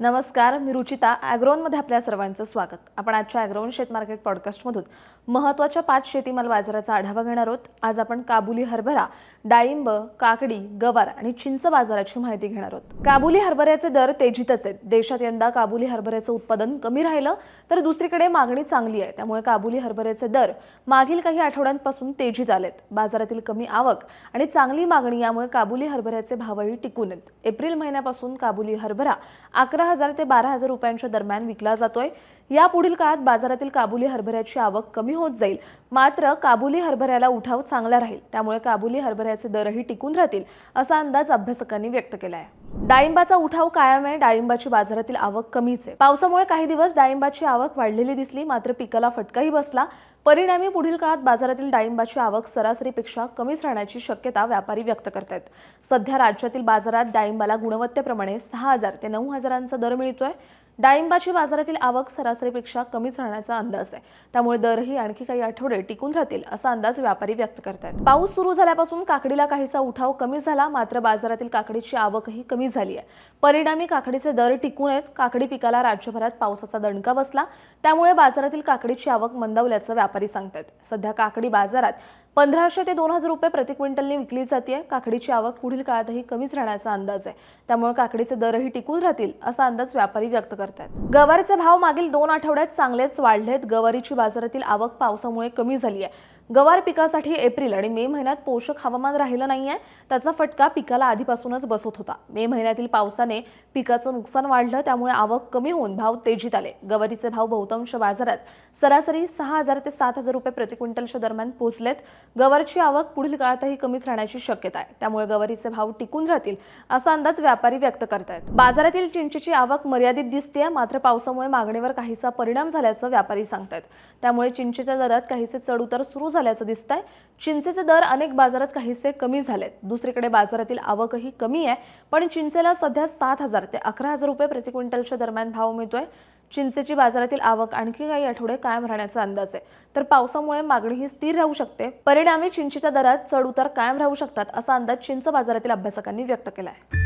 नमस्कार मी रुचिता ॲग्रोनमध्ये आपल्या सर्वांचं स्वागत. आपण आजच्या ॲग्रोन शेत मार्केट पॉडकास्टमधून महत्त्वाच्या पाच शेतीमाल बाजाराचा आढावा घेणार आहोत. आज आपण काबुली हरभरा डाळिंब काकडी गवार आणि चिंच बाजाराची माहिती घेणार आहोत. काबुली हरभऱ्याचे दर तेजीतच आहेत. देशात यंदा काबुली हरभऱ्याचं उत्पादन कमी राहिलं तर दुसरीकडे मागणी चांगली आहे. त्यामुळे काबुली हरभऱ्याचे दर मागील काही आठवड्यांपासून तेजीत आलेत. बाजारातील कमी आवक आणि चांगली मागणी यामुळे काबुली हरभऱ्याचे भावही टिकून आहेत. एप्रिल महिन्यापासून काबुली हरभरा अकरा हजार ते बारा हजार रुपयांच्या दरम्यान विकला जातोय. या पुढील काळात बाजारातील काबुली हरभऱ्याची आवक कमी होत जाईल. मात्र काबुली हरभऱ्याला उठाव चांगला राहील. त्यामुळे काबुली हरभऱ्याचे दरही टिकून राहतील असा अंदाज अभ्यासकांनी व्यक्त केला आहे डाळिंबाचा उठाव कायम आहे. डाळिंबाची बाजारातील आवक कमीच आहे. पावसामुळे काही दिवस डाळिंबाची आवक वाढलेली दिसली. मात्र पिकाला फटकाही बसला. परिणामी पुढील काळात बाजारातील डाळिंबाची आवक सरासरीपेक्षा कमीच राहण्याची शक्यता व्यापारी व्यक्त करतायत सध्या राज्यातील बाजारात डाळिंबाला गुणवत्तेप्रमाणे सहा हजार ते नऊ हजारांचा दर मिळतोय. डाळिंबाची बाजारातील आवक सरासरीपेक्षा कमीच राहण्याचा अंदाज आहे. त्यामुळे दरही आणखी काही आठवडे टिकून राहतील असा अंदाज व्यापारी व्यक्त करतायत पाऊस सुरू झाल्यापासून काकडीला काहीसा उठाव कमी झाला मात्र बाजारातील काकडीची आवकही कमी झाली आहे. परिणामी काकडीचे दर टिकून आहेत. काकडी पिकाला राज्यभरात पावसाचा दणका बसला. त्यामुळे बाजारातील काकडीची आवक मंदावल्याचं व्यापारी व्यापारी सांगतात सध्या काकडी बाजारात पंधराशे ते दोन हजार रुपये प्रति क्विंटलने विकली जाते काकडीची आवक पुढील काळातही कमीच राहण्याचा अंदाज आहे. त्यामुळे काकडीचे दरही टिकून राहतील असा अंदाज व्यापारी व्यक्त करतात गवारीचे भाव मागील दोन आठवड्यात चांगलेच वाढलेत. गवारीची बाजारातील आवक पावसामुळे कमी झाली आहे गवार पिकासाठी एप्रिल आणि मे महिन्यात पोषक हवामान राहिलं नाही आहे त्याचा फटका पिकाला आधीपासूनच बसत होता. मे महिन्यातील पावसाने पिकाचं नुकसान वाढलं त्यामुळे आवक कमी होऊन भाव तेजीत आले. गवारीचे भाव बहुतांश बाजारात सरासरी सहा हजार ते सात हजार रुपये प्रति क्विंटलच्या दरम्यान पोहोचलेत गवारची आवक पुढील काळातही कमीच राहण्याची शक्यता आहे. त्यामुळे गवारीचे भाव टिकून राहतील असा अंदाज व्यापारी व्यक्त करतायत. बाजारातील चिंचेची आवक मर्यादित दिसते मात्र पावसामुळे मागणीवर काहीसा परिणाम झाल्याचं व्यापारी सांगतायत. त्यामुळे चिंचेच्या दरात काहीसे चढउतार सुरू झाल्याचं दिसतंय. चिंचेचे दर अनेक बाजारात काहीसे कमी झालेत. दुसरीकडे बाजारातील आवकही कमी आहे. पण चिंचेला सध्या सात हजार ते अकरा हजार रुपये प्रति क्विंटलच्या दरम्यान भाव मिळतोय. चिंचेची बाजारातील आवक आणखी काही आठवडे कायम राहण्याचा अंदाज आहे. तर पावसामुळे मागणी ही स्थिर राहू शकते. परिणामी चिंचेच्या दरात चढ उतार कायम राहू शकतात असा अंदाज चिंच बाजारातील अभ्यासकांनी व्यक्त केला आहे